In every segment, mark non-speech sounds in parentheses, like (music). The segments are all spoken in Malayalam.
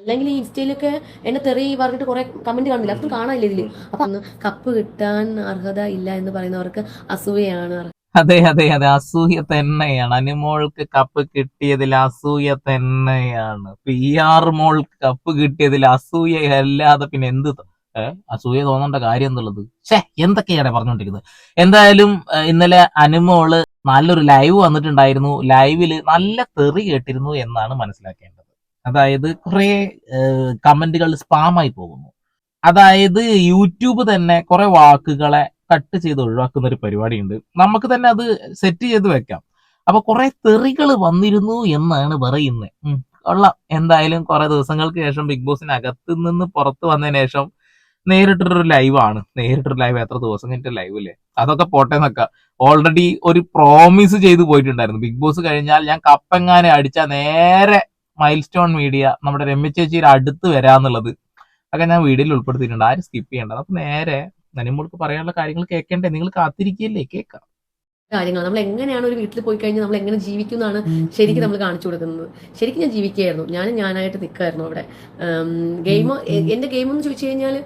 അല്ലെങ്കിൽ ഈ ഇൻസ്റ്റയിലൊക്കെ എന്നെ തെറി പറഞ്ഞിട്ട് കുറെ കമന്റ് കാണില്ല അതൊന്നും കാണാനില്ല ഇതിൽ? അപ്പൊ കപ്പ് കിട്ടാൻ അർഹത ഇല്ല എന്ന് പറയുന്നവർക്ക് അസൂയയാണ്. അതെ അതെ അതെ. അസൂയ തന്നെയാണ്. അനുമോൾക്ക് കപ്പ് കിട്ടിയതിൽ അസൂയ തന്നെയാണ്. പി ആർ മോൾക്ക് കപ്പ് കിട്ടിയതിൽ അസൂയ അല്ലാതെ പിന്നെ എന്ത് അസൂയ തോന്നേണ്ട കാര്യം എന്നുള്ളത്. ഛേ എന്തൊക്കെയാണ് പറഞ്ഞുകൊണ്ടിരിക്കുന്നത്? എന്തായാലും ഇന്നലെ അനുമോൾ നല്ലൊരു ലൈവ് വന്നിട്ടുണ്ടായിരുന്നു. ലൈവിൽ നല്ല തെറി കേട്ടിരുന്നു എന്നാണ് മനസ്സിലാക്കേണ്ടത്. അതായത് കുറെ കമന്റുകൾ സ്പാമായി പോകുന്നു. അതായത് യൂട്യൂബ് തന്നെ കുറെ വാക്കുകളെ കട്ട് ചെയ്ത് ഒഴിവാക്കുന്ന ഒരു പരിപാടിയുണ്ട്. നമുക്ക് തന്നെ അത് സെറ്റ് ചെയ്ത് വെക്കാം. അപ്പൊ കുറെ തെറികൾ വന്നിരുന്നു എന്നാണ് പറയുന്നത് കൊള്ളാം. എന്തായാലും കുറെ ദിവസങ്ങൾക്ക് ശേഷം ബിഗ് ബോസിനകത്ത് നിന്ന് പുറത്ത് വന്നതിന് ശേഷം നേരിട്ടൊരു ലൈവാണ് നേരിട്ടൊരു ലൈവ് എത്ര ദിവസം കഴിഞ്ഞിട്ട് ലൈവ് അല്ലേ അതൊക്കെ പോട്ടെ എന്നൊക്കെ. ഓൾറെഡി ഒരു പ്രോമിസ് ചെയ്ത് പോയിട്ടുണ്ടായിരുന്നു. ബിഗ് ബോസ് കഴിഞ്ഞാൽ ഞാൻ കപ്പെങ്ങാനെ അടിച്ചാൽ നേരെ മൈൽ സ്റ്റോൺ മീഡിയ നമ്മുടെ രമ്യ ചേച്ചിയുടെ അടുത്ത് വരാന്നുള്ളത് അതൊക്കെ ഞാൻ വീഡിയോയിൽ ഉൾപ്പെടുത്തിയിട്ടുണ്ട്. ആരും സ്കിപ്പ് ചെയ്യേണ്ട. അപ്പൊ നേരെ നനിമോൾക്ക് പറയാനുള്ള കാര്യങ്ങൾ കേൾക്കണ്ടേ? നിങ്ങൾ കാത്തിരിക്കുകയല്ലേ? കേൾക്കാം. കാര്യങ്ങൾ. നമ്മൾ എങ്ങനെയാണ് ഒരു വീട്ടിൽ പോയി കഴിഞ്ഞാൽ നമ്മൾ എങ്ങനെ ജീവിക്കുന്നതാണ് ശരിക്കും നമ്മൾ കാണിച്ചു കൊടുക്കുന്നത്. ശരിക്കും ഞാൻ ജീവിക്കുകയായിരുന്നു. ഞാൻ ഞാനായിട്ട് നിൽക്കായിരുന്നു അവിടെ. ഗെയിം എന്റെ ഗെയിം എന്ന് ചോദിച്ചു കഴിഞ്ഞാൽ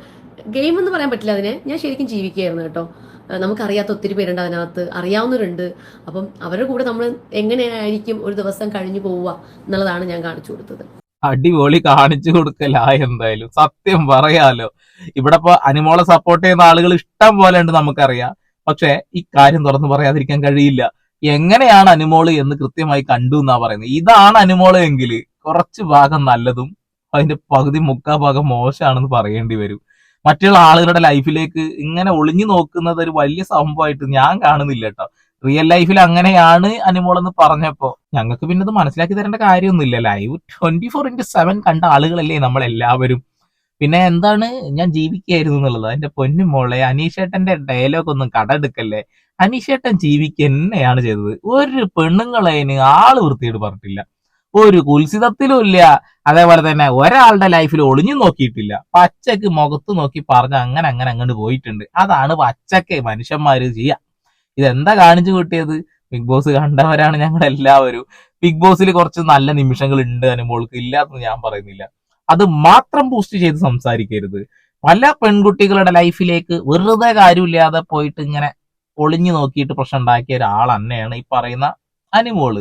ഗെയിം എന്ന് പറയാൻ പറ്റില്ല അതിനെ. ഞാൻ ശരിക്കും ജീവിക്കുകയായിരുന്നു കേട്ടോ. നമുക്കറിയാത്ത ഒത്തിരി പേരുണ്ട് അതിനകത്ത് അറിയാവുന്നവരുണ്ട്. അപ്പം അവരുടെ കൂടെ നമ്മൾ എങ്ങനെയായിരിക്കും ഒരു ദിവസം കഴിഞ്ഞു പോവുക എന്നുള്ളതാണ് ഞാൻ കാണിച്ചു കൊടുത്തത്. അടിപൊളി കാണിച്ചു കൊടുക്കലാ എന്തായാലും. സത്യം പറയാലോ. ഇവിടെ ഇപ്പൊ അനിമോളെ സപ്പോർട്ട് ചെയ്യുന്ന ആളുകൾ ഇഷ്ടം പോലെ ഉണ്ട് നമുക്കറിയാം. പക്ഷെ ഈ കാര്യം തുറന്നു പറയാതിരിക്കാൻ കഴിയില്ല. എങ്ങനെയാണ് അനുമോൾ എന്ന് കൃത്യമായി കണ്ടു എന്നാ പറയുന്നത്. ഇതാണ് അനുമോൾ എങ്കിൽ കുറച്ച് ഭാഗം നല്ലതും അതിന്റെ പകുതി മുക്കാ ഭാഗം മോശമാണെന്ന് പറയേണ്ടി വരും. മറ്റുള്ള ആളുകളുടെ ലൈഫിലേക്ക് ഇങ്ങനെ ഒളിഞ്ഞു നോക്കുന്നത് ഒരു വലിയ സംഭവമായിട്ട് ഞാൻ കാണുന്നില്ല കേട്ടോ. റിയൽ ലൈഫിൽ അങ്ങനെയാണ് അനുമോൾ എന്ന് പറഞ്ഞപ്പോ ഞങ്ങൾക്ക് പിന്നെ അത് മനസ്സിലാക്കി തരേണ്ട കാര്യമൊന്നുമില്ല. Live twenty four into seven കണ്ട ആളുകളല്ലേ നമ്മൾ എല്ലാവരും പിന്നെ എന്താണ്? ഞാൻ ജീവിക്കായിരുന്നു എന്നുള്ളത്. അതിന്റെ പൊന്നു മോളെ അനീഷേട്ടന്റെ ഡയലോഗ് ഒന്നും കടമെടുക്കല്ലേ? അനീഷേട്ടൻ ജീവിക്കുക എന്നെയാണ് ചെയ്തത്. ഒരു പെണ്ണുങ്ങളതിന് ആൾ വൃത്തിയോട് പറഞ്ഞിട്ടില്ല. ഒരു കുൽസിതത്തിലും ഇല്ല. അതേപോലെ തന്നെ ഒരാളുടെ ലൈഫിൽ ഒളിഞ്ഞു നോക്കിയിട്ടില്ല. പച്ചക്ക് മുഖത്ത് നോക്കി പറഞ്ഞ അങ്ങനെ അങ്ങനെ അങ്ങോട്ട് പോയിട്ടുണ്ട്. അതാണ് പച്ചക്ക് മനുഷ്യന്മാര് ചെയ്യുക ഇതെന്താ കാണിച്ചു കിട്ടിയത്? ബിഗ് ബോസ് കണ്ടവരാണ് ഞങ്ങൾ എല്ലാവരും. ബിഗ് ബോസിൽ കുറച്ച് നല്ല നിമിഷങ്ങൾ ഉണ്ട് അനുമോൾക്ക് ഇല്ലാത്തത് ഞാൻ പറയുന്നില്ല. അത് മാത്രം പോസ്റ്റ് ചെയ്ത് സംസാരിക്കരുത്. പല പെൺകുട്ടികളുടെ ലൈഫിലേക്ക് വെറുതെ കാര്യമില്ലാതെ പോയിട്ട് ഇങ്ങനെ ഒളിഞ്ഞു നോക്കിയിട്ട് പ്രശ്നം ഉണ്ടാക്കിയ ഒരാൾ തന്നെയാണ് ഈ പറയുന്ന അനുമോൾ.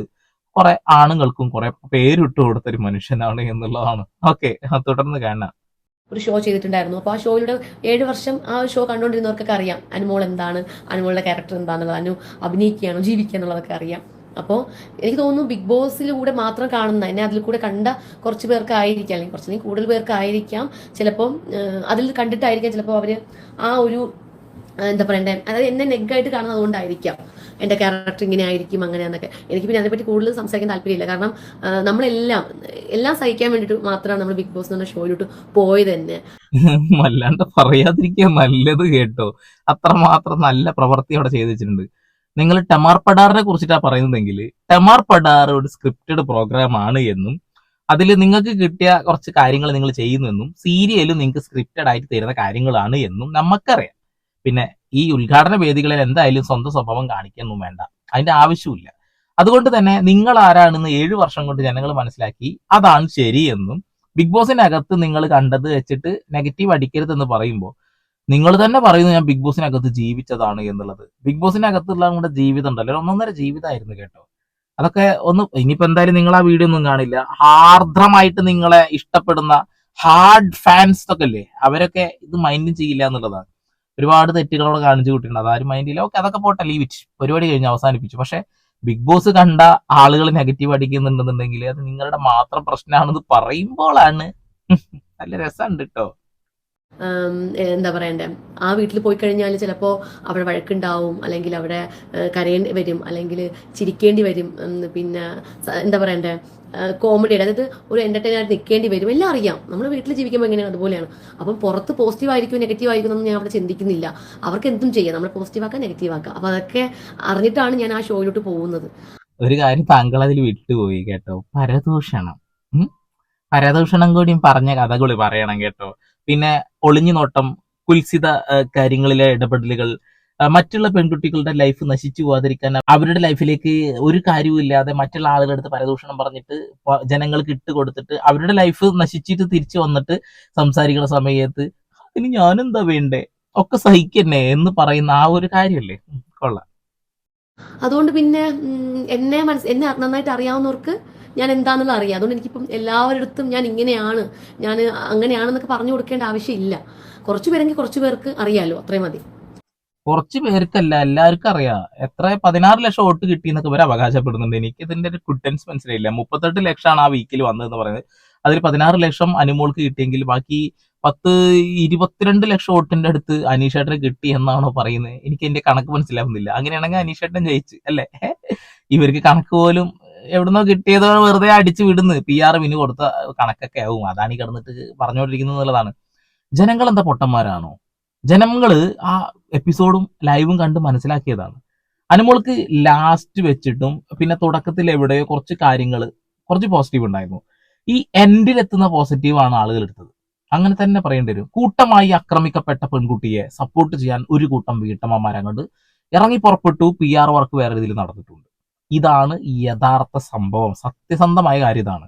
കുറെ ആണുങ്ങൾക്കും കുറെ പേരിട്ട് കൊടുത്ത ഒരു മനുഷ്യനാണ് എന്നുള്ളതാണ്. ഓക്കെ തുടർന്ന് കാണാം. ഒരു ഷോ ചെയ്തിട്ടുണ്ടായിരുന്നു. അപ്പോൾ ആ ഷോയിലൂടെ ഏഴ് വർഷം ആ ഷോ കണ്ടുകൊണ്ടിരുന്നവർക്കൊക്കെ അറിയാം. അനുമോൾ എന്താണ്? അനുമോളുടെ ക്യാരക്ടർ എന്താണെന്നുള്ളത് അനു അഭിനയിക്കുകയാണോ? ജീവിക്കുക അറിയാം. അപ്പോൾ എനിക്ക് തോന്നുന്നു ബിഗ് ബോസിലൂടെ മാത്രം കാണുന്ന എന്നെ അതിൽ കൂടെ കണ്ട കുറച്ച് പേർക്ക് ആയിരിക്കാം. അല്ലെങ്കിൽ കുറച്ച് കൂടുതൽ പേർക്ക് ആയിരിക്കാം. ചിലപ്പം ഏഹ്, അതിൽ കണ്ടിട്ടായിരിക്കാം ചിലപ്പോൾ അവർ ആ ഒരു എന്താ പറയണ്ടേ? അതായത് എന്നെ നെഗായിട്ട് കാണുന്നത് അതുകൊണ്ടായിരിക്കാം എന്റെ ക്യാരക്ടർ ഇങ്ങനെ ആയിരിക്കും അങ്ങനെയാന്നൊക്കെ എനിക്ക് പിന്നെ അതിനെപ്പറ്റി കൂടുതൽ സംസാരിക്കാൻ താല്പര്യമില്ല. കാരണം നമ്മളെല്ലാം എല്ലാം സഹിക്കാൻ വേണ്ടിയിട്ട് മാത്രമാണ് നമ്മൾ ബിഗ് ബോസ് എന്ന ഷോയിലോട്ട് പോയത് തന്നെ. (laughs) വല്ലാണ്ട് പറയാതിരിക്കുക നല്ലത് കേട്ടോ. അത്രമാത്രം നല്ല പ്രവൃത്തി അവിടെ ചെയ്തു വെച്ചിട്ടുണ്ട്. നിങ്ങൾ ടെമാർ പടാറിനെ കുറിച്ചിട്ടാണ് പറയുന്നതെങ്കിൽ ടെമാർ പടാർ ഒരു സ്ക്രിപ്റ്റഡ് പ്രോഗ്രാം ആണ് എന്നും അതിൽ നിങ്ങൾക്ക് കിട്ടിയ കുറച്ച് കാര്യങ്ങൾ നിങ്ങൾ ചെയ്യുന്നെന്നും സീരിയലും നിങ്ങൾക്ക് സ്ക്രിപ്റ്റഡ് ആയിട്ട് തരുന്ന കാര്യങ്ങളാണ് എന്നും നമുക്കറിയാം. പിന്നെ ഈ ഉദ്ഘാടന വേദികളിൽ എന്തായാലും സ്വന്തം സ്വഭാവം കാണിക്കൊന്നും വേണ്ട. അതിന്റെ ആവശ്യമില്ല അതുകൊണ്ട് തന്നെ നിങ്ങൾ ആരാണെന്ന് ഏഴു വർഷം കൊണ്ട് ജനങ്ങൾ മനസ്സിലാക്കി അതാണ് ശരിയെന്നും ബിഗ് ബോസിനകത്ത് നിങ്ങൾ കണ്ടത് വെച്ചിട്ട് നെഗറ്റീവ് അടിക്കരുത് എന്ന് പറയുമ്പോൾ നിങ്ങൾ തന്നെ പറയുന്നു ഞാൻ ബിഗ് ബോസിനകത്ത് ജീവിച്ചതാണ് എന്നുള്ളത്. ബിഗ് ബോസിനകത്തുള്ള നിങ്ങളുടെ ജീവിതം ഉണ്ടല്ലോ ഒന്നൊന്നര ജീവിതമായിരുന്നു കേട്ടോ. അതൊക്കെ ഒന്ന് ഇനിയിപ്പോ എന്തായാലും നിങ്ങൾ ആ വീഡിയോ ഒന്നും കാണില്ല. ഹാർദ്രമായിട്ട് നിങ്ങളെ ഇഷ്ടപ്പെടുന്ന ഹാർഡ് ഫാൻസ് ഒക്കെ അല്ലേ അവരൊക്കെ ഇത് മൈൻഡും ചെയ്യില്ല എന്നുള്ളതാണ്. ഒരുപാട് തെറ്റുകളോട് കാണിച്ചു കൂട്ടിയിട്ടുണ്ട്. അതാരും മൈൻഡില്ല ഓക്കെ അതൊക്കെ പോട്ടെ ലീവ് ഇറ്റ് പരിപാടി കഴിഞ്ഞ് അവസാനിപ്പിച്ചു. പക്ഷെ ബിഗ് ബോസ് കണ്ട ആളുകൾ നെഗറ്റീവ് അടിക്കുന്നുണ്ടെന്നുണ്ടെങ്കിൽ അത് നിങ്ങളുടെ മാത്രം പ്രശ്നമാണെന്ന് പറയുമ്പോഴാണ് നല്ല രസമുണ്ട് കേട്ടോ എന്താ പറയണ്ടേ? ആ വീട്ടിൽ പോയി കഴിഞ്ഞാൽ ചിലപ്പോൾ അവിടെ വഴക്കുണ്ടാവും അല്ലെങ്കിൽ അവിടെ കരയേണ്ടി വരും അല്ലെങ്കിൽ ചിരിക്കേണ്ടി വരും. പിന്നെ എന്താ പറയണ്ടേ? കോമഡി അതായത് ഒരു എന്റർടൈനർ നിൽക്കേണ്ടി വരും. എല്ലാം അറിയാം. നമ്മൾ വീട്ടിൽ ജീവിക്കുമ്പോൾ എങ്ങനെയാണ്? അതുപോലെയാണ്. അപ്പം പുറത്ത് പോസിറ്റീവ് ആയിരിക്കും നെഗറ്റീവ് ആയിരിക്കും എന്നൊന്നും ഞാൻ അവിടെ ചിന്തിക്കുന്നില്ല. അവർക്ക് എന്തും ചെയ്യാം. നമ്മൾ പോസിറ്റീവ് ആക്കാം നെഗറ്റീവ് ആക്കാം. അപ്പോൾ അതൊക്കെ അറിഞ്ഞിട്ടാണ് ഞാൻ ആ ഷോയിലോട്ട് പോകുന്നത്. ഒരു കാര്യം താങ്കൾ അതിൽ വിട്ടുപോയി കേട്ടോ. പരദൂഷണം? പരദൂഷണം കൂടിയും പറഞ്ഞ കഥകൾ പറയണം കേട്ടോ. പിന്നെ ഒളിഞ്ഞു നോട്ടം കുൽസിത കാര്യങ്ങളിലെ ഇടപെടലുകൾ മറ്റുള്ള പെൺകുട്ടികളുടെ ലൈഫ് നശിച്ചു പോകാതിരിക്കാൻ അവരുടെ ലൈഫിലേക്ക് ഒരു കാര്യവും ഇല്ലാതെ മറ്റുള്ള ആളുകളുടെ അടുത്ത് പരദൂഷണം പറഞ്ഞിട്ട് ജനങ്ങൾക്ക് ഇട്ട് കൊടുത്തിട്ട് അവരുടെ ലൈഫ് നശിച്ചിട്ട് തിരിച്ചു വന്നിട്ട് സംസാരിക്കുന്ന സമയത്ത് അതിന് ഞാനെന്താ വേണ്ടേ? ഒക്കെ സഹിക്കന്നെ എന്ന് പറയുന്ന ആ ഒരു കാര്യമല്ലേ കൊള്ളാം. അതുകൊണ്ട് പിന്നെ എന്നെ മനസ് എന്നെ നന്നായിട്ട് അറിയാവുന്നവർക്ക് ഞാൻ എന്താണെന്നുള്ള അറിയാം. അതുകൊണ്ട് എനിക്കിപ്പം എല്ലാവരുടെ ഞാൻ ഇങ്ങനെയാണ്. ഞാൻ അങ്ങനെയാണെന്നൊക്കെ പറഞ്ഞു കൊടുക്കേണ്ട ആവശ്യമില്ല കുറച്ച് പേരെങ്കിൽ കുറച്ച് പേർക്ക് അറിയാലോ അത്രയും മതി. കുറച്ച് പേർക്കല്ല എല്ലാവർക്കും അറിയാം. എത്ര പതിനാറ് ലക്ഷം വോട്ട് കിട്ടി എന്നൊക്കെ ഇവർ അവകാശപ്പെടുന്നുണ്ട്. എനിക്ക് ഇതിന്റെ ഒരു കുട്ടൻസ് മനസ്സിലായില്ല. മുപ്പത്തെട്ട് ലക്ഷമാണ് ആ വീക്കിൽ വന്നതെന്ന് പറയുന്നത്. അതിൽ പതിനാറ് ലക്ഷം അനുമോൾക്ക് കിട്ടിയെങ്കിൽ ബാക്കി പത്ത് ഇരുപത്തിരണ്ട് ലക്ഷം വോട്ടിന്റെ അടുത്ത് അനീഷേട്ടന് കിട്ടി എന്നാണോ പറയുന്നത്. എനിക്ക് എന്റെ കണക്ക് മനസ്സിലാവുന്നില്ല. അങ്ങനെയാണെങ്കിൽ അനീഷേട്ടൻ ജയിച്ച് അല്ലേ? ഇവർക്ക് കണക്ക് പോലും എവിടുന്നോ കിട്ടിയതോ വെറുതെ അടിച്ചു വിടുന്നു പി ആർ വിന് കൊടുത്ത കണക്കൊക്കെ ആവും. അതാണ് ഈ കിടന്നിട്ട് പറഞ്ഞുകൊണ്ടിരിക്കുന്നത് എന്നുള്ളതാണ്. ജനങ്ങൾ എന്താ പൊട്ടന്മാരാണോ? ജനങ്ങൾ ആ എപ്പിസോഡും ലൈവും കണ്ട് മനസ്സിലാക്കിയതാണ്. അനുമോൾക്ക് ലാസ്റ്റ് വെച്ചിട്ടും പിന്നെ തുടക്കത്തിൽ എവിടെയോ കുറച്ച് കാര്യങ്ങൾ കുറച്ച് പോസിറ്റീവ് ഉണ്ടായിരുന്നു. ഈ എൻഡിലെത്തുന്ന പോസിറ്റീവാണ് പോസിറ്റീവ് ആളുകൾ എടുത്തത്. അങ്ങനെ തന്നെ പറയേണ്ടി വരും. കൂട്ടമായി ആക്രമിക്കപ്പെട്ട പെൺകുട്ടിയെ സപ്പോർട്ട് ചെയ്യാൻ ഒരു കൂട്ടം വീട്ടമ്മമാരങ്ങോട്ട് ഇറങ്ങി പുറപ്പെട്ടു പി ആർ വർക്ക് വേറെ രീതിയിൽ നടന്നിട്ടുണ്ട്. ഇതാണ് യഥാർത്ഥ സംഭവം. സത്യസന്ധമായ കാര്യം ഇതാണ്.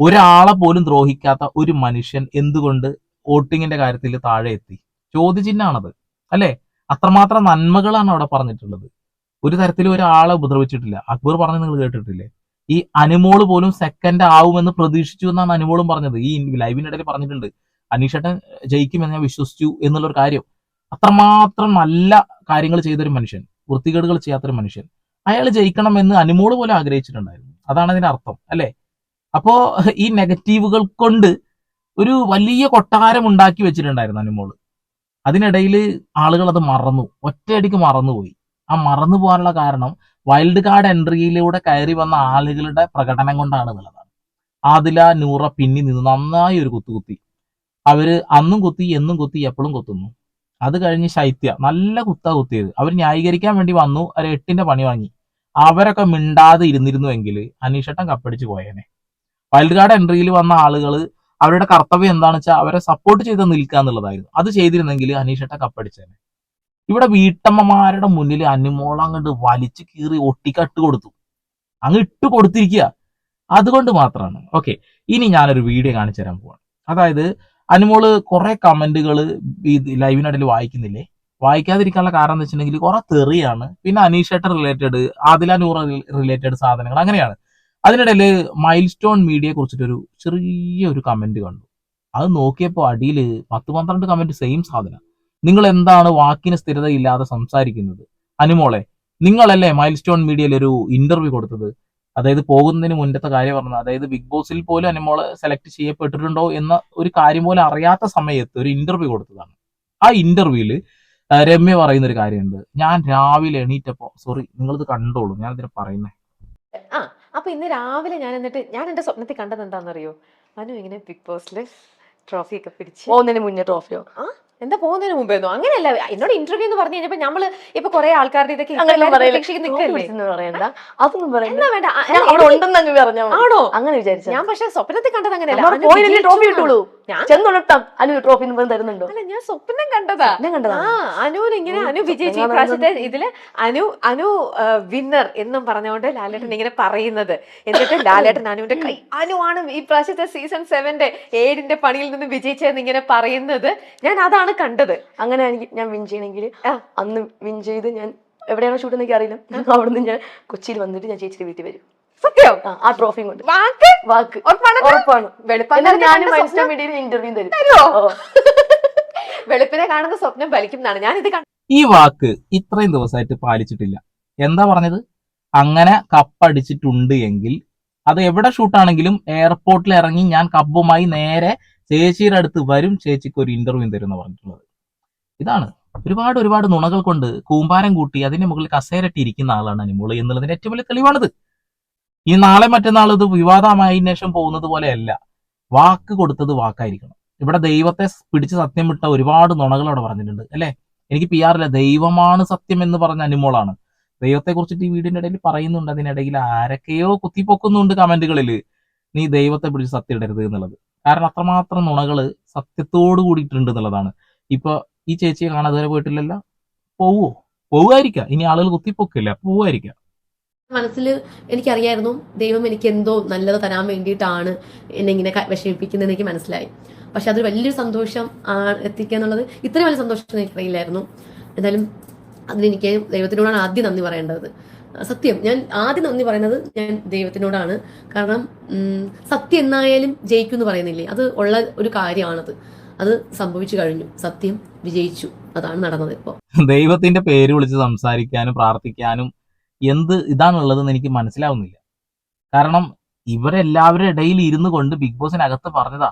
ഒരാളെ പോലും ദ്രോഹിക്കാത്ത ഒരു മനുഷ്യൻ എന്തുകൊണ്ട് വോട്ടിങ്ങിന്റെ കാര്യത്തിൽ താഴെ എത്തി? ചോദ്യചിഹ്നമാണത്. അല്ലെ? അത്രമാത്രം നന്മകളാണ് അവിടെ പറഞ്ഞിട്ടുള്ളത്. ഒരു തരത്തിലും ഒരാളെ ഉപദ്രവിച്ചിട്ടില്ല. അക്ബർ പറഞ്ഞത് നിങ്ങൾ കേട്ടിട്ടില്ലേ? ഈ അനുമോൾ പോലും സെക്കൻഡ് ആവുമെന്ന് പ്രതീക്ഷിച്ചു എന്നാണ് അനുമോളും പറഞ്ഞത്. ഈ ലൈവിനിടയിൽ പറഞ്ഞിട്ടുണ്ട്. അനീഷേട്ടൻ ജയിക്കുമെന്ന് ഞാൻ വിശ്വസിച്ചു എന്നുള്ളൊരു കാര്യം. അത്രമാത്രം നല്ല കാര്യങ്ങൾ ചെയ്തൊരു മനുഷ്യൻ വൃത്തികേടുകൾ ചെയ്യാത്തൊരു മനുഷ്യൻ. അയാൾ ജയിക്കണമെന്ന് അനുമോൾ പോലും ആഗ്രഹിച്ചിട്ടുണ്ടായിരുന്നു. അതാണ് അതിന്റെ അർത്ഥം അല്ലെ? അപ്പോ ഈ നെഗറ്റീവുകൾ കൊണ്ട് ഒരു വലിയ കൊട്ടാരം ഉണ്ടാക്കി വെച്ചിട്ടുണ്ടായിരുന്നു അനുമോൾ. അതിനിടയിൽ ആളുകൾ അത് മറന്നു. ഒറ്റയടിക്ക് മറന്നുപോയി. ആ മറന്നു പോകാനുള്ള കാരണം വൈൽഡ് കാർഡ് എൻട്രിയിലൂടെ കയറി വന്ന ആളുകളുടെ പ്രകടനം കൊണ്ടാണ് എന്നുള്ളതാണ്. ആദില നൂറ പിന്നി നിന്ന്. നന്നായി ഒരു കുത്തുകുത്തി അവർ അന്നും കുത്തി എന്നും കുത്തി എപ്പോഴും കുത്തുന്നു. അത് കഴിഞ്ഞ് ശൈത്യ നല്ല കുത്ത കുത്തിയത്. അവർ ന്യായീകരിക്കാൻ വേണ്ടി വന്നു. ഒരു എട്ടിന്റെ പണി വാങ്ങി. അവരൊക്കെ മിണ്ടാതെ ഇരുന്നിരുന്നുവെങ്കിൽ അനീഷട്ടൻ കപ്പടിച്ച് പോയേനെ. വൈൽഡ് കാർഡ് എൻട്രിയിൽ വന്ന ആളുകൾ അവരുടെ കർത്തവ്യം എന്താണെന്ന് വെച്ചാൽ അവരെ സപ്പോർട്ട് ചെയ്ത് നിൽക്കുക എന്നുള്ളതായിരുന്നു. അത് ചെയ്തിരുന്നെങ്കിൽ അനീഷട്ട കപ്പടിച്ചേനെ. ഇവിടെ വീട്ടമ്മമാരുടെ മുന്നിൽ അനുമോളം അങ്ങോട്ട് വലിച്ചു കീറി ഒട്ടിക്കട്ട് കൊടുത്തു. അങ്ങ് ഇട്ട് കൊടുത്തിരിക്കുക. അതുകൊണ്ട് മാത്രമാണ്. ഓക്കെ ഇനി ഞാനൊരു വീഡിയോ കാണിച്ചു തരാൻ പോവാണ്. അതായത് അനുമോൾ കുറെ കമന്റുകൾ ലൈവിനിടയിൽ വായിക്കുന്നില്ലേ? വായിക്കാതിരിക്കാനുള്ള കാരണം എന്ന് വെച്ചിട്ടുണ്ടെങ്കിൽ കുറെ തെറിയാണ്. പിന്നെ അനീഷേട്ട റിലേറ്റഡ് ആദില നൂറ റിലേറ്റഡ് സാധനങ്ങൾ അങ്ങനെയാണ്. അതിനിടയിൽ മൈൽ സ്റ്റോൺ മീഡിയയെ കുറിച്ചിട്ടൊരു ചെറിയ ഒരു കമന്റ് കണ്ടു. അത് നോക്കിയപ്പോൾ അടിയിൽ പത്ത് പന്ത്രണ്ട് കമന്റ് സെയിം സാധനം. നിങ്ങൾ എന്താണ് വാക്കിന് സ്ഥിരതയില്ലാതെ സംസാരിക്കുന്നത്? അനുമോളെ നിങ്ങളല്ലേ മൈൽ സ്റ്റോൺ മീഡിയയിൽ ഒരു ഇന്റർവ്യൂ കൊടുത്തത്? അതായത് പോകുന്നതിന് മുന്നത്തെ കാര്യം പറഞ്ഞത് അതായത് ബിഗ് ബോസിൽ പോലും അനുമോളെ സെലക്ട് ചെയ്യപ്പെട്ടിട്ടുണ്ടോ എന്ന ഒരു കാര്യം പോലും അറിയാത്ത സമയത്ത് ഒരു ഇന്റർവ്യൂ കൊടുത്തതാണ്. ആ ഇന്റർവ്യൂവിൽ രമ്യ പറയുന്ന ഒരു കാര്യമുണ്ട്. ഞാൻ രാവിലെ എണീറ്റപ്പോ സോറി നിങ്ങളിത് കണ്ടോളൂ ഞാൻ ഇതിനെ പറയുന്നേ ആ അപ്പൊ ഇന്ന് രാവിലെ ഞാൻ എന്നിട്ട് ഞാൻ എന്റെ സ്വപ്നത്തിൽ കണ്ടത് എന്താണെന്നറിയോ? മനു ഇങ്ങനെ ബിഗ് ബോസിൽ ട്രോഫി ഒക്കെ പിടിച്ച് പോകുന്നതിന് മുന്നേ ട്രോഫിയോ എന്താ പോകുന്നതിന് മുമ്പേന്നോ? അങ്ങനെയല്ല. എന്നോട് ഇന്റർവ്യൂ എന്ന് പറഞ്ഞു കഴിഞ്ഞപ്പോ നമ്മൾ ഇപ്പൊ കുറെ ആൾക്കാരുടെ ഇതൊക്കെ അതൊന്നും പറയണ്ട. ആണോ? അങ്ങനെ വിചാരിച്ചു ഞാൻ പക്ഷെ സ്വപ്നത്തിൽ കണ്ടത് അങ്ങനെയല്ല. ട്രോഫി കിട്ടുള്ളൂ ഞാൻ ചെന്നുണർത്താം അനു ട്രോഫി തരുന്നുണ്ടോ? അല്ല ഞാൻ സ്വപ്നം കണ്ടതാ. ഞാൻ കണ്ടതാ. അനുവിന് ഇങ്ങനെ അനു വിജയിച്ചു പ്രാവശ്യത്തെ. ഇതിൽ അനു അനു വിന്നർ എന്നും പറഞ്ഞുകൊണ്ട് ലാലേട്ടൻ ഇങ്ങനെ പറയുന്നത്. എന്നിട്ട് ലാലേട്ടൻ അനുവിന്റെ കൈ അനു ആണ് ഈ പ്രാവശ്യത്തെ സീസൺ സെവന്റെ ഏഴിന്റെ പണിയിൽ നിന്ന് വിജയിച്ചതെന്ന് ഇങ്ങനെ പറയുന്നത്. ഞാൻ അതാണ് കണ്ടത്. അങ്ങനെ എനിക്ക് ഞാൻ വിൻ ചെയ്യണമെങ്കിൽ. അന്ന് വിൻ ചെയ്ത് ഞാൻ എവിടെയാണോ ഷൂട്ട് എന്നൊക്കെ അറിയില്ല അവിടെ നിന്ന് ഞാൻ കൊച്ചിയിൽ വന്നിട്ട് ഞാൻ ചേച്ചിയുടെ വീട്ടിൽ വരും. സത്യം? ആ, ആ ട്രോഫിയും കൊണ്ട്. വാക്ക്? വാക്ക്. ഉറപ്പാണ് വെളുപ്പാൻ ഞാനും മീഡിയയിൽ ഇന്റർവ്യൂ തരും. (laughs) വെളുപ്പിനെ കാണുന്ന സ്വപ്നം ഫലിക്കുന്നതാണ്. ഞാൻ ഇത് ഈ വാക്ക് ഇത്രയും ദിവസമായിട്ട് പാലിച്ചിട്ടില്ല. എന്താ പറഞ്ഞത്? അങ്ങനെ കപ്പടിച്ചിട്ടുണ്ട് എങ്കിൽ അത് എവിടെ ഷൂട്ടാണെങ്കിലും എയർപോർട്ടിൽ ഇറങ്ങി ഞാൻ കപ്പുമായി നേരെ ചേച്ചിയുടെ അടുത്ത് വരും ചേച്ചിക്ക് ഒരു ഇന്റർവ്യൂ തരും എന്ന് പറഞ്ഞിട്ടുള്ളത്. ഇതാണ്. ഒരുപാട് ഒരുപാട് നുണകൾ കൊണ്ട് കൂമ്പാരം കൂട്ടി അതിന്റെ മുകളിൽ കസേരട്ടി ഇരിക്കുന്ന ആളാണ് അനുമോൾ എന്നുള്ളതിന്റെ ഏറ്റവും വലിയ തെളിവാണിത്. ഈ നാളെ മറ്റന്നാൾ ഇത് വിവാദമായതിനു ശേഷം പോകുന്നത് പോലെയല്ല. വാക്ക് കൊടുത്തത് വാക്കായിരിക്കണം. ഇവിടെ ദൈവത്തെ പിടിച്ച് സത്യം വിട്ട ഒരുപാട് നുണകൾ അവിടെ പറഞ്ഞിട്ടുണ്ട് അല്ലെ? എനിക്ക് പി ആറില്ല ദൈവമാണ് സത്യം എന്ന് പറഞ്ഞ അനുമോളാണ്. ദൈവത്തെ കുറിച്ചിട്ട് ഈ വീടിന്റെ ഇടയിൽ പറയുന്നുണ്ട്. അതിനിടയിൽ ആരൊക്കെയോ കുത്തിപ്പൊക്കുന്നുണ്ട് കമന്റുകളിൽ നീ ദൈവത്തെ പിടിച്ച് സത്യം ഇടരുത് എന്നുള്ളത്. കാരണം അത്രമാത്രം നുണകൾ സത്യത്തോട് കൂടിയിട്ടുണ്ട് എന്നുള്ളതാണ്. ഇപ്പൊ ഈ ചേച്ചിയെ വരെ പോയിട്ടില്ലല്ല? പോവോ? പോവുമായിരിക്കാം. ഇനി ആളുകൾ കുത്തിപ്പൊക്കില്ല? പോവുമായിരിക്കാം. മനസ്സിൽ എനിക്കറിയായിരുന്നു ദൈവം എനിക്ക് എന്തോ നല്ലത് തരാൻ വേണ്ടിയിട്ടാണ് എന്നെ ഇങ്ങനെ വിഷമിപ്പിക്കുന്നത് എനിക്ക് മനസ്സിലായി. പക്ഷെ അതൊരു വലിയൊരു സന്തോഷം എത്തിക്കുക എന്നുള്ളത് ഇത്രയും വലിയ സന്തോഷം എനിക്കറിയില്ലായിരുന്നു. എന്തായാലും അതിനെനിക്ക് ദൈവത്തിനോടാണ് ആദ്യം നന്ദി പറയേണ്ടത്. സത്യം. ഞാൻ ആദ്യം നന്ദി പറയുന്നത് ഞാൻ ദൈവത്തിനോടാണ്. കാരണം സത്യം എന്നായാലും ജയിക്കും എന്ന് പറയുന്നില്ലേ? അത് ഉള്ള ഒരു കാര്യമാണത്. അത് സംഭവിച്ചു കഴിഞ്ഞു. സത്യം വിജയിച്ചു. അതാണ് നടന്നത് ഇപ്പോൾ ദൈവത്തിന്റെ പേര് വിളിച്ച് സംസാരിക്കാനും പ്രാർത്ഥിക്കാനും എന്ത് ഇതാണുള്ളതെന്ന് എനിക്ക് മനസ്സിലാവുന്നില്ല. കാരണം ഇവരെല്ലാവരുടെ ഇടയിൽ ഇരുന്നു കൊണ്ട് ബിഗ് ബോസിനകത്ത് പറഞ്ഞതാ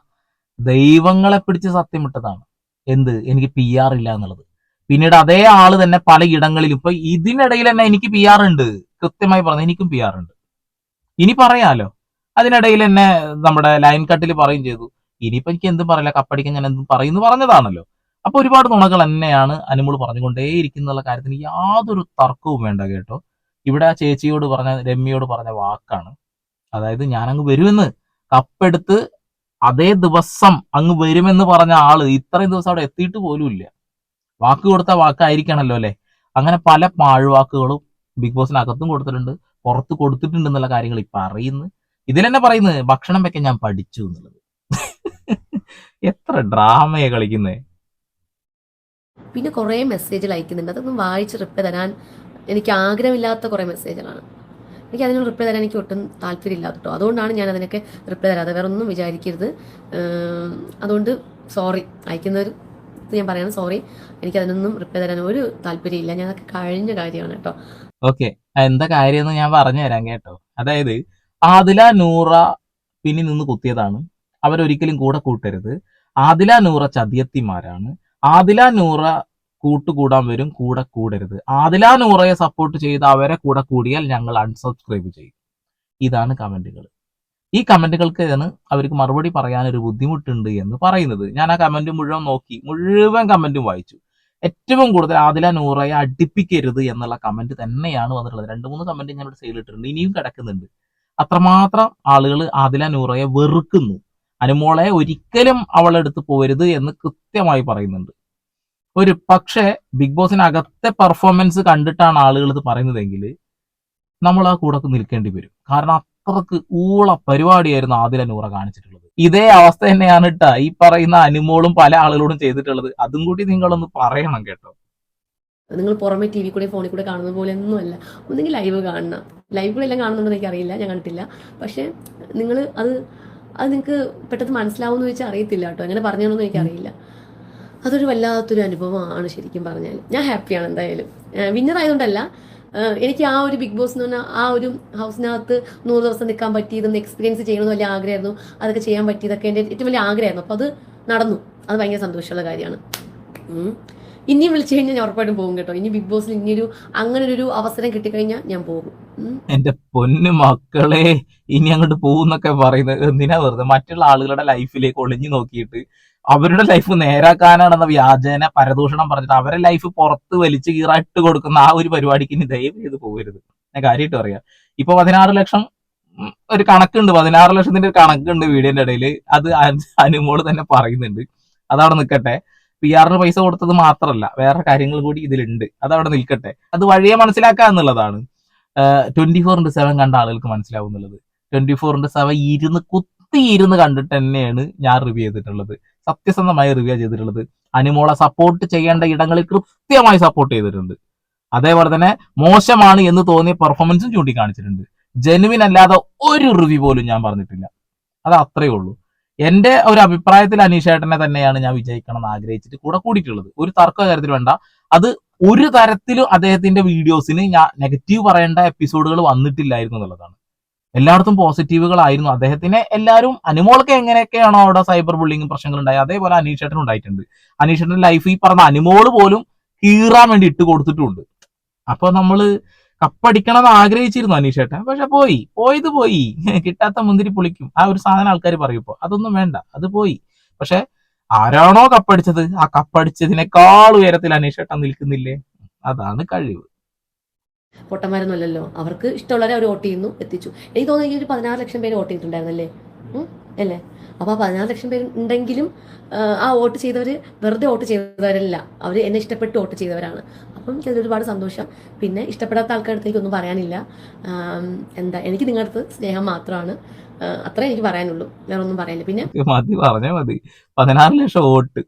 ദൈവങ്ങളെ പിടിച്ച് സത്യം ഇട്ടതാണ് എന്ത്? എനിക്ക് പി ആർ ഇല്ല എന്നുള്ളത്. പിന്നീട് അതേ ആൾ തന്നെ പലയിടങ്ങളിൽ ഇപ്പൊ ഇതിനിടയിൽ തന്നെ എനിക്ക് പി ആർ ഉണ്ട്. കൃത്യമായി പറഞ്ഞു എനിക്കും പി ആർ ഉണ്ട്. ഇനി പറയാലോ. അതിനിടയിൽ തന്നെ നമ്മുടെ ലൈൻ കട്ടിൽ പറയും ചെയ്തു. ഇനിയിപ്പോ എനിക്ക് എന്തും പറയില്ല. കപ്പടിക്കാൻ ഞാൻ എന്തും പറയുന്നു പറഞ്ഞതാണല്ലോ. അപ്പൊ ഒരുപാട് നുണകൾ തന്നെയാണ് അനുമോൾ പറഞ്ഞുകൊണ്ടേയിരിക്കുന്നുള്ള കാര്യത്തിന് യാതൊരു തർക്കവും വേണ്ട കേട്ടോ. ഇവിടെ ആ ചേച്ചിയോട് പറഞ്ഞ രമ്യയോട് പറഞ്ഞ വാക്കാണ്. അതായത് ഞാൻ അങ്ങ് വരുമെന്ന് കപ്പെടുത്ത് അതേ ദിവസം അങ്ങ് വരുമെന്ന് പറഞ്ഞ ആൾ ഇത്രയും ദിവസം അവിടെ എത്തിയിട്ട് പോലും ഇല്ല വാക്ക് കൊടുത്ത വാക്കായിരിക്കണല്ലോ അല്ലെ? അങ്ങനെ പല പാഴ്വാക്കുകളും ബിഗ് ബോസിനകത്തും കൊടുത്തിട്ടുണ്ട് പുറത്ത് കൊടുത്തിട്ടുണ്ട് എന്നുള്ള കാര്യങ്ങൾ ഇപ്പൊ അറിയുന്നു ഇതിൽ തന്നെ പറയുന്നത് ഭക്ഷണം വെക്കാൻ ഞാൻ പഠിച്ചു എന്നുള്ളത്. എത്ര ഡ്രാമയെ കളിക്കുന്നേ. പിന്നെ കുറേ മെസ്സേജ് അയക്കുന്നുണ്ട്. അതൊന്നും വായിച്ച് റിപ്ലൈ തരാൻ എനിക്ക് ആഗ്രഹമില്ലാത്ത കുറേ മെസ്സേജുകളാണ് എനിക്ക് അതിനുള്ള റിപ്ലൈ തരാൻ എനിക്ക് ഒട്ടും താല്പര്യമില്ലാത്ത കേട്ടോ. അതുകൊണ്ടാണ് ഞാൻ അതിനൊക്കെ റിപ്ലൈ തരാതെ വേറെ ഒന്നും വിചാരിക്കരുത് അതുകൊണ്ട് സോറി അയക്കുന്നവർ ഞാൻ പറയണം സോറി എനിക്ക് അതിനൊന്നും റിപ്ലൈ തരാൻ ഒരു താല്പര്യമില്ല ഞാൻ അതൊക്കെ കഴിഞ്ഞ കാര്യമാണ് കേട്ടോ. ഓക്കെ എന്താ കാര്യം എന്ന് ഞാൻ പറഞ്ഞു തരാം കേട്ടോ. അതായത് ആദില നൂറ പിന്നി നിന്ന് കുത്തിയതാണ്. അവരൊരിക്കലും കൂടെ കൂട്ടരുത്. ആദില നൂറ ചതിയത്തിമാരാണ്. ആദില നൂറ കൂട്ടുകൂടാൻ വരും കൂടെ കൂടരുത്. ആദില നൂറയെ സപ്പോർട്ട് ചെയ്ത് അവരെ കൂടെ കൂടിയാൽ ഞങ്ങൾ അൺസബ്സ്ക്രൈബ് ചെയ്യും. ഇതാണ് കമന്റുകൾ ഈ കമന്റുകൾക്കാണ് അവർക്ക് മറുപടി പറയാനൊരു ബുദ്ധിമുട്ടുണ്ട് എന്ന് പറയുന്നത്. ഞാൻ ആ കമന്റ് മുഴുവൻ നോക്കി മുഴുവൻ കമന്റും വായിച്ചു. ഏറ്റവും കൂടുതൽ ആദില നൂറയെ അടുപ്പിക്കരുത് എന്നുള്ള കമന്റ് തന്നെയാണ് വന്നിട്ടുള്ളത്. രണ്ട് മൂന്ന് കമന്റ് ഞാൻ ഇവിടെ സൈഡിലിട്ടിട്ടുണ്ട് ഇനിയും കിടക്കുന്നുണ്ട്. അത്രമാത്രം ആളുകൾ ആദില നൂറയെ വെറുക്കുന്നു. അനുമോളെ ഒരിക്കലും അവളെടുത്ത് പോരുത് എന്ന് കൃത്യമായി പറയുന്നുണ്ട്. ഒരു പക്ഷേ ബിഗ് ബോസിനകത്തെ പെർഫോമൻസ് കണ്ടിട്ടാണ് ആളുകൾ ഇത് പറയുന്നതെങ്കിൽ നമ്മൾ ആ കൂടെ നിൽക്കേണ്ടി വരും. കാരണം അത്രയ്ക്ക് ഊള പരിപാടിയായിരുന്നു ആദില നൂറ കാണിച്ചിട്ടുള്ളത്. ഇതേ അവസ്ഥ തന്നെയാണ് കേട്ടാ ഈ പറയുന്ന അനുമോളും പല ആളുകളോടും ചെയ്തിട്ടുള്ളത്. അതും കൂടി നിങ്ങളൊന്ന് പറയണം കേട്ടോ. നിങ്ങൾ പുറമെ ടി വി കൂടെ ഫോണിൽ കൂടെ കാണുന്ന പോലെ ഒന്നുമല്ല ഒന്നെങ്കിൽ ലൈവ് കാണണം. ലൈവ് കൂടെ എല്ലാം കാണുന്നുണ്ടെന്ന് എനിക്കറിയില്ല. ഞാൻ കണ്ടിട്ടില്ല. പക്ഷേ നിങ്ങൾ അത് അത് നിങ്ങൾക്ക് പെട്ടെന്ന് മനസ്സിലാവുമെന്ന് ചോദിച്ചാൽ അറിയത്തില്ല കേട്ടോ. അങ്ങനെ പറഞ്ഞോന്ന് എനിക്കറിയില്ല. അതൊരു വല്ലാത്തൊരു അനുഭവമാണ് ശരിക്കും പറഞ്ഞാൽ. ഞാൻ ഹാപ്പിയാണ് എന്തായാലും. വിന്നർ ആയതുകൊണ്ടല്ല. എനിക്ക് ആ ഒരു ബിഗ് ബോസ് എന്ന് പറഞ്ഞാൽ ആ ഒരു ഹൗസിനകത്ത് നൂറ് ദിവസം നിൽക്കാൻ പറ്റിയതൊന്ന് എക്സ്പീരിയൻസ് ചെയ്യണമെന്ന് വലിയ ആഗ്രഹമായിരുന്നു. അതൊക്കെ ചെയ്യാൻ പറ്റിയതൊക്കെ എന്റെ ഏറ്റവും വലിയ ആഗ്രഹമായിരുന്നു. അപ്പോൾ അത് നടന്നു. അത് ഭയങ്കര സന്തോഷമുള്ള കാര്യമാണ്. ഇനിയും വിളിച്ചു കഴിഞ്ഞാൽ ഞാൻ ഉറപ്പായിട്ടും പോകും കേട്ടോ. ഇനി ബിഗ് ബോസിൽ ഒരു അങ്ങനെ ഒരു അവസരം കിട്ടിക്കഴിഞ്ഞാൽ ഞാൻ പോകും. എന്റെ പൊന്നു മക്കളെ ഇനി അങ്ങോട്ട് പോകുന്നൊക്കെ പറയുന്നത് എന്തിനാ വെറുതെ? മറ്റുള്ള ആളുകളുടെ ലൈഫിലേക്ക് ഒളിഞ്ഞു നോക്കിയിട്ട് അവരുടെ ലൈഫ് നേരാക്കാനാണെന്ന വ്യാജേന പരദൂഷണം പറഞ്ഞിട്ട് അവരുടെ ലൈഫ് പുറത്ത് വലിച്ചു കീറായിട്ട് കൊടുക്കുന്ന ആ ഒരു പരിപാടിക്ക് ഇനി ദയവ് ചെയ്ത് പോകരുത്. ഞാൻ കാര്യമായിട്ട് പറയാം. ഇപ്പൊ പതിനാറ് ലക്ഷം ഒരു കണക്കുണ്ട്. പതിനാറ് ലക്ഷത്തിന്റെ ഒരു കണക്കുണ്ട് വീഡിയോന്റെ ഇടയിൽ. അത് അനുമോൾ തന്നെ പറയുന്നുണ്ട്. അതവിടെ നിൽക്കട്ടെ. പി ആറിന് പൈസ കൊടുത്തത് മാത്രമല്ല വേറെ കാര്യങ്ങൾ കൂടി ഇതിലുണ്ട്. അതവിടെ നിൽക്കട്ടെ. അത് വഴിയെ മനസ്സിലാക്കുക എന്നുള്ളതാണ്. ട്വന്റി ഫോർ ഇന്റു സെവൻ കണ്ട ആളുകൾക്ക് മനസ്സിലാവും എന്നുള്ളത്. ട്വന്റി ഫോർ ഇന്റു സെവൻ ഇരുന്ന് കുത്തി ഇരുന്ന് കണ്ടിട്ട് തന്നെയാണ് ഞാൻ റിവ്യൂ ചെയ്തിട്ടുള്ളത്. സത്യസന്ധമായി റിവ്യൂ ചെയ്തിട്ടുള്ളത്. അനുമോളെ സപ്പോർട്ട് ചെയ്യേണ്ട ഇടങ്ങളിൽ കൃത്യമായി സപ്പോർട്ട് ചെയ്തിട്ടുണ്ട്. അതേപോലെ തന്നെ മോശമാണ് എന്ന് തോന്നിയ പെർഫോമൻസും ചൂണ്ടിക്കാണിച്ചിട്ടുണ്ട്. ജെനുവിൻ അല്ലാതെ ഒരു റിവ്യൂ പോലും ഞാൻ പറഞ്ഞിട്ടില്ല. അത് അത്രയേ ഉള്ളൂ. എന്റെ ഒരു അഭിപ്രായത്തിൽ അനീഷേട്ടനെ തന്നെയാണ് ഞാൻ വിജയിക്കണം എന്ന് ആഗ്രഹിച്ചിട്ട് കൂടെ കൂടിയിട്ടുള്ളത്. ഒരു തർക്ക കാര്യത്തിൽ വേണ്ട. അത് ഒരു തരത്തിലും അദ്ദേഹത്തിന്റെ വീഡിയോസിന് ഞാൻ നെഗറ്റീവ് പറയേണ്ട എപ്പിസോഡുകൾ വന്നിട്ടില്ലായിരുന്നു എന്നുള്ളതാണ്. എല്ലായിടത്തും പോസിറ്റീവുകളായിരുന്നു അദ്ദേഹത്തിനെ എല്ലാവരും അനുമോൾക്ക് എങ്ങനെയൊക്കെയാണോ അവിടെ സൈബർ ബുള്ളിങ് പ്രശ്നങ്ങൾ ഉണ്ടായത് അതേപോലെ അനീഷേട്ടൻ ഉണ്ടായിട്ടുണ്ട്. അനീഷേട്ടൻ ലൈഫ് ഈ പറഞ്ഞ അനുമോൾ പോലും കീറാൻ വേണ്ടി ഇട്ട് കൊടുത്തിട്ടുണ്ട്. അപ്പൊ നമ്മൾ കപ്പടിക്കണം എന്ന് ആഗ്രഹിച്ചിരുന്നു അനീഷേട്ടൻ പക്ഷെ പോയി. പോയത് പോയി. കിട്ടാത്ത മുന്തിരി പുളിക്കും. ആ ഒരു സാധനം ആൾക്കാർ പറയും ഇപ്പൊ. അതൊന്നും വേണ്ട. അത് പോയി. പക്ഷെ ആരാണോ കപ്പടിച്ചത്? ആ കപ്പടിച്ചതിനേക്കാൾ ഉയരത്തിൽ അനീഷേട്ടൻ നിൽക്കുന്നില്ലേ? അതാണ് കഴിവ്. പൊട്ടന്മാരൊന്നുമല്ലല്ലോ. അവർക്ക് ഇഷ്ടമുള്ളവരെ അവർ വോട്ട് ചെയ്യുന്നു എത്തിച്ചു. എനിക്ക് തോന്നുന്നു ഈ ഒരു പതിനാറ് ലക്ഷം പേര് വോട്ട് ചെയ്തിട്ടുണ്ടായിരുന്നല്ലേ? അല്ലേ? അപ്പോൾ ആ പതിനാറ് ലക്ഷം പേര് ഉണ്ടെങ്കിലും ആ, വോട്ട് ചെയ്തവർ വെറുതെ വോട്ട് ചെയ്തവരല്ല. അവർ എന്നെ ഇഷ്ടപ്പെട്ട് വോട്ട് ചെയ്തവരാണ്. അപ്പം അതിൽ ഒരുപാട് സന്തോഷം. പിന്നെ ഇഷ്ടപ്പെടാത്ത ആൾക്കാരുടെ ഒന്നും പറയാനില്ല. എന്താ എനിക്ക് നിങ്ങളുടെ അടുത്ത് സ്നേഹം മാത്രമാണ്. അത്രേ എനിക്ക് പറയാനുള്ളൂ. വേറെ ഒന്നും പറയാനില്ല. പിന്നെ? മതി പറഞ്ഞാ മതി. പതിനാറ് ലക്ഷം വോട്ട്.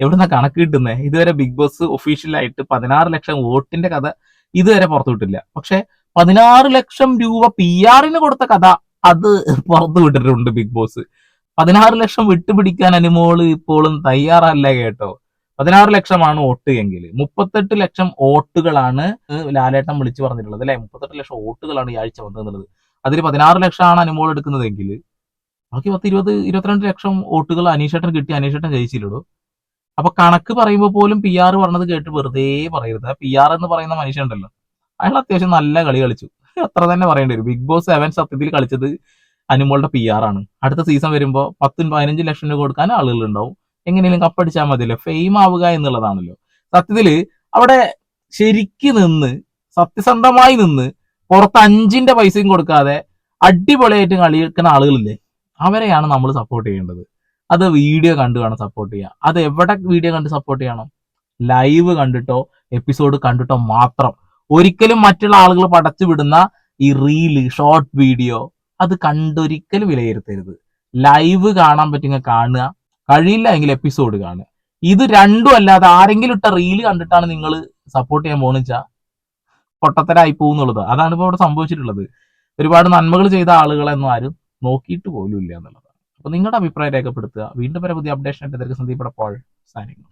എവിടുന്ന കണക്ക് കിട്ടുന്നേ? ഇതുവരെ ബിഗ് ബോസ് ഒഫീഷ്യലായിട്ട് പതിനാറ് ലക്ഷം വോട്ടിന്റെ കഥ ഇതുവരെ പുറത്തു വിട്ടില്ല പക്ഷെ പതിനാറ് ലക്ഷം രൂപ പി ആറിന് കൊടുത്ത കഥ അത് പുറത്തു വിട്ടിട്ടുണ്ട് ബിഗ് ബോസ് പതിനാറ് ലക്ഷം വിട്ടുപിടിക്കാൻ അനുമോൾ ഇപ്പോഴും തയ്യാറല്ല കേട്ടോ. പതിനാറ് ലക്ഷമാണ് വോട്ട് എങ്കിൽ മുപ്പത്തെട്ട് ലക്ഷം വോട്ടുകളാണ് ലാലേട്ടൻ വിളിച്ചു പറഞ്ഞിട്ടുള്ളത് അല്ലെ? മുപ്പത്തെട്ട് ലക്ഷം വോട്ടുകളാണ് ഈ ആഴ്ച വന്നതെന്നുള്ളത് അതിൽ പതിനാറ് ലക്ഷമാണ് അനുമോൾ എടുക്കുന്നതെങ്കിൽ ബാക്കി പത്ത് ഇരുപത് ഇരുപത്തിരണ്ട് ലക്ഷം വോട്ടുകൾ അനീഷേട്ടൻ കിട്ടി. അനീഷേട്ടൻ ജയിച്ചില്ലടോ? അപ്പൊ കണക്ക് പറയുമ്പോൾ പോലും പി ആർ പറഞ്ഞത് കേട്ട് വെറുതെ പറയരുത്. പി ആർ എന്ന് പറയുന്ന മനുഷ്യൻ ഉണ്ടല്ലോ അയാൾ അത്യാവശ്യം നല്ല കളി കളിച്ചു. അത്ര തന്നെ പറയേണ്ടി വരും. ബിഗ് ബോസ് സെവൻ സത്യത്തിൽ കളിച്ചത് അനുമോളുടെ പി ആർ ആണ്. അടുത്ത സീസൺ വരുമ്പോൾ പത്തും പതിനഞ്ച് ലക്ഷം രൂപ കൊടുക്കാൻ ആളുകൾ ഉണ്ടാവും എങ്ങനെയും കപ്പടിച്ചാൽ മതിയല്ലോ. ഫെയിം ആവുക എന്നുള്ളതാണല്ലോ. സത്യത്തിൽ അവിടെ ശരിക്ക് നിന്ന് സത്യസന്ധമായി നിന്ന് പുറത്ത് അഞ്ചിന്റെ പൈസയും കൊടുക്കാതെ അടിപൊളിയായിട്ട് കളിക്കുന്ന ആളുകളില്ലേ? അവരെയാണ് നമ്മൾ സപ്പോർട്ട് ചെയ്യേണ്ടത്. അത് വീഡിയോ കണ്ടു വേണം സപ്പോർട്ട് ചെയ്യാം അത് എവിടെ വീഡിയോ കണ്ട് സപ്പോർട്ട് ചെയ്യണം? ലൈവ് കണ്ടിട്ടോ എപ്പിസോഡ് കണ്ടിട്ടോ മാത്രം. ഒരിക്കലും മറ്റുള്ള ആളുകൾ പടച്ചു വിടുന്ന ഈ റീൽ ഷോർട്ട് വീഡിയോ അത് കണ്ടൊരിക്കലും വിലയിരുത്തരുത്. ലൈവ് കാണാൻ പറ്റുന്ന കാണുക. കഴിയില്ല എങ്കിൽ എപ്പിസോഡ് കാണുക. ഇത് രണ്ടും അല്ലാതെ ആരെങ്കിലും ഇട്ട റീൽ കണ്ടിട്ടാണ് നിങ്ങൾ സപ്പോർട്ട് ചെയ്യാൻ പോകുന്ന വെച്ചാൽ പൊട്ടത്തരായി പോകുന്നുള്ളത് അതാണ് ഇപ്പോൾ ഇവിടെ സംഭവിച്ചിട്ടുള്ളത്. ഒരുപാട് നന്മകൾ ചെയ്ത ആളുകളെന്നും ആരും നോക്കിയിട്ട് പോലും ഇല്ല എന്നുള്ളതാണ് അപ്പൊ നിങ്ങളുടെ അഭിപ്രായം രേഖപ്പെടുത്തുക. വീണ്ടും വരെ പുതിയ അപ്ഡേഷൻ ആയിട്ട് സന്ദീപ് പോൾ സൈനിങ്